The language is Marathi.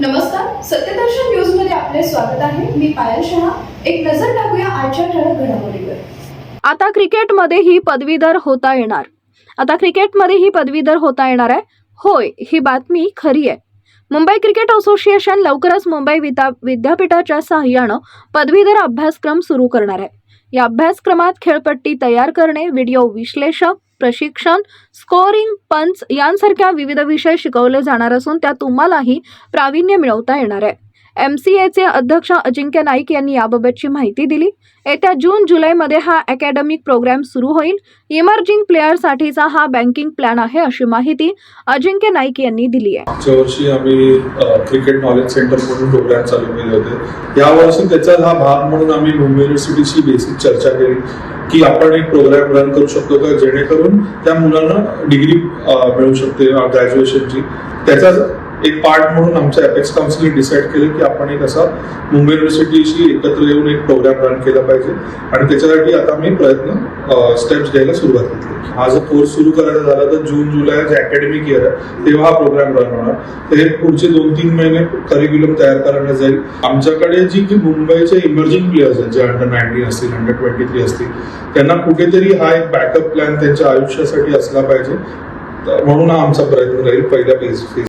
नमस्कार सत्यदर्शन न्यूजमध्ये आपले स्वागत आहे. मी पायल शहा. एक नजर टाकूया आजच्या ठळक घडामोडीवर. आता क्रिकेटमध्ये ही पदवीधर होता येणार. आता क्रिकेटमध्ये ही पदवीधर होता येणार आहे. होय ही बातमी खरी आहे. मुंबई क्रिकेट असोसिएशन लवकरच मुंबई विद्या विद्यापीठाच्या सहाय्यानं पदवीधर अभ्यासक्रम सुरू करणार आहे. या अभ्यासक्रमात खेळपट्टी तयार करणे व्हिडिओ विश्लेषक प्रशिक्षण स्कोरिंग पंच यांसारख्या विविध विषय शिकवले जाणार असून त्यात तुम्हालाही प्रावीण्य मिळवता येणार आहे. एम सी एचे अध्यक्ष अजिंक्य नाईक यांनी याबाबतची माहिती दिली. येत्या जून जुलैमध्ये हा अकॅडमिक प्रोग्राम सुरू होईल. इमर्जिंग प्लेअरसाठीचा हा बँकिंग प्लॅन आहे अशी माहिती अजिंक्य नाईक यांनी दिली आहे. मागच्या वर्षी आम्ही क्रिकेट नॉलेज सेंटर म्हणून प्रोग्राम चालू केले होते. यावर्षी त्याचा हा भाग म्हणून आम्ही मुंबई युनिव्हर्सिटीशी बेसिक चर्चा केली की आपण एक प्रोग्राम रन करू शकतो का? जेणेकरून त्या मुलांना डिग्री मिळू शकते ग्रॅज्युएशनची त्याचा एक पार्ट म्हणून आमच्या अपेक्स काउन्सिलने डिसाईड केलं की आपण एक असा मुंबई युनिव्हर्सिटीशी एकत्र येऊन एक प्रोग्राम रन केला पाहिजे. आणि त्याच्यासाठी आता मी प्रयत्न स्टेप्स घ्यायला सुरुवात केली. हा जो कोर्स सुरू करायचा झाला तर जून जुलै जे अकॅडमिक इयर आहे तेव्हा हा प्रोग्राम रन होणार. तर हे पुढचे दोन तीन महिने करिक्युलम तयार करण्यात जाईल. आमच्याकडे जी की मुंबईचे इमर्जिंग प्लेयर्स आहेत जे अंडर नाईन्टीन असतील अंडर ट्वेंटी थ्री असतील त्यांना कुठेतरी हा एक बॅकअप प्लॅन त्यांच्या आयुष्यासाठी असला पाहिजे. म्हणून हा आमचा प्रयत्न राहील पहिल्या फेज फेज